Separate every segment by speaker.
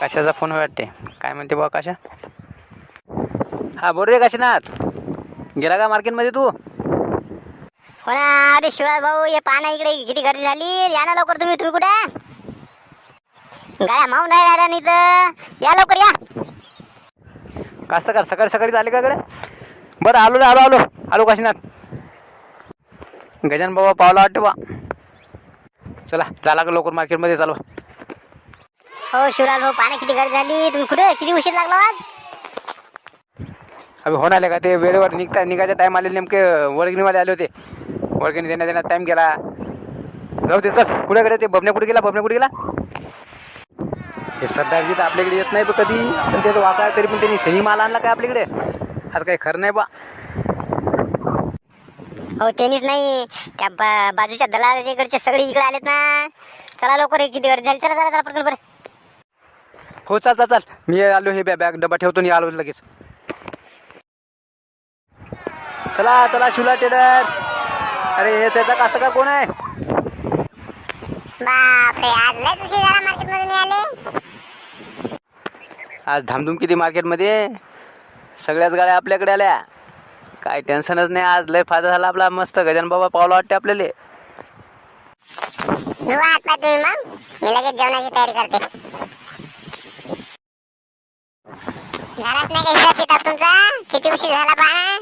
Speaker 1: कशाचा फोन वाटते? काय म्हणते बा कशा? हा बोल रे काशीनाथ. गेला का मार्केटमध्ये तू?
Speaker 2: हो ना अरे शिवाज भाऊ हे पाहा ना इकडे किती गर्दी झाली? या ना लवकर तुम्ही तुम्ही कुठे? गाड्या माऊन राहिल्या नाही तर या लवकर या.
Speaker 1: कास्त कर सकाळी सकाळी आले का कडे बरं आलो रे आलो आलो. आलो काशीनाथ. गजान बाबा पावला वाटते बा चला चला का लवकर मार्केटमध्ये चालवा.
Speaker 2: हो शिवराज भाऊ ना किती गर्दी झाली. तुम्ही कुठे? किती उशीर लागला आज?
Speaker 1: अभि होऊन आले का ते? वेळेवर निघता निघायचा टाईम आले नेमके वर्गणीवाले आले होते. वर्गणी देण्यात देण्यात टाईम गेला. जाऊ दे चल. पुढे कडे ते? बबने कुठे गेला? बबने कुठे गेला? हे सरदारजी तर आपल्याकडे येत नाही कधी. पण त्याचं वाका तरी पण त्यांनी त्यांनी माल आणला काय आपल्याकडे? आज काही खरं नाही बा.
Speaker 2: हो त्यांनीच नाही. त्या बा- बाजूच्या दलालाच्या इकडचे सगळे इकडे आलेत ना. चला लवकर हे किती गर्दी झाली. चला चला चला पटकन बरं
Speaker 1: हो चाल चाल चाल. मी आलो हे बॅ बॅग डबा ठेवतो आणि आलो लगेच. चला चला शिवला टेडर्स अरे हे त्याचा कास्त का कोण आहे?
Speaker 2: बापरे आज लयच उशीर झाला मार्केट मधून आले
Speaker 1: आज धामधूम किती मार्केटमध्ये? सगळ्याच गाड्या आपल्याकडे आल्या. काय टेन्शनच नाही आज लय फायदा झाला आपला मस्त गजान बाबा पावला वाटते आपल्याला.
Speaker 2: धुवा हात पाय तुम्ही मग. मी लगेच जेवणाची तयारी करते. झालाच नाही का? हिशोब किताब तुमचा? किती उशीर झाला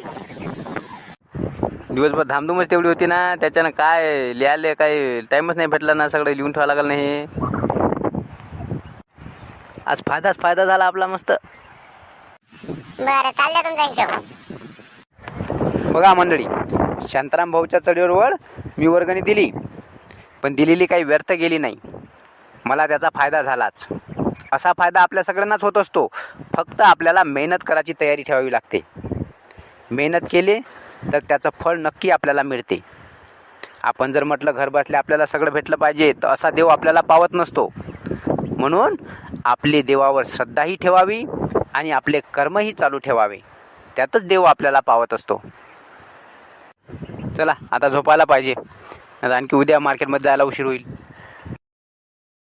Speaker 1: दिवसभर धामधूमच तेवढी होती ना त्याच्यानं काय लिहायला काही टाईमच नाही भेटला ना सगळं लिहून ठेवावं लागलं नाही. आज फायदाच फायदा झाला आपला मस्त.
Speaker 2: बरं चाललं तुमचा हिशोब.
Speaker 1: बघा मंडळी शांताराम भाऊच्या चढीवर वळ मी वर्गणी दिली. पण दिलेली काही व्यर्थ गेली नाही. मला त्याचा फायदा झालाच. असा फायदा आपल्या सगळ्यांनाच होत असतो. फक्त आपल्याला मेहनत करायची तयारी ठेवावी लागते. मेहनत केली तर त्याचं फळ नक्की आपल्याला मिळते. आपण जर म्हटलं घर बसल्या आपल्याला सगळं भेटलं पाहिजे तर असा देव आपल्याला पावत नसतो. म्हणून आपली देवावर श्रद्धाही ठेवावी आणि आपले कर्मही चालू ठेवावे. त्यातच देव आपल्याला पावत असतो. चला आता झोपायला पाहिजे. आणखी उद्या मार्केटमध्ये जायला उशीर होईल.